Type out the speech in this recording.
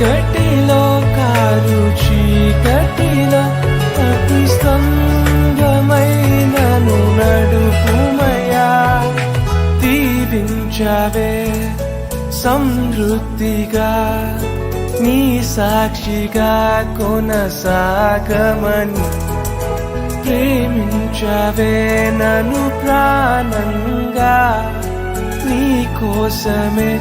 చీకటిలో కారు చీకటిలో అతి స్తంభమైనను నడుపుమయా దీవించవే సమృద్ధిగా నీ సాక్షిగా కొనసాగమని ప్రేమించవే నన్ను ప్రాణంగా నీ కోసమే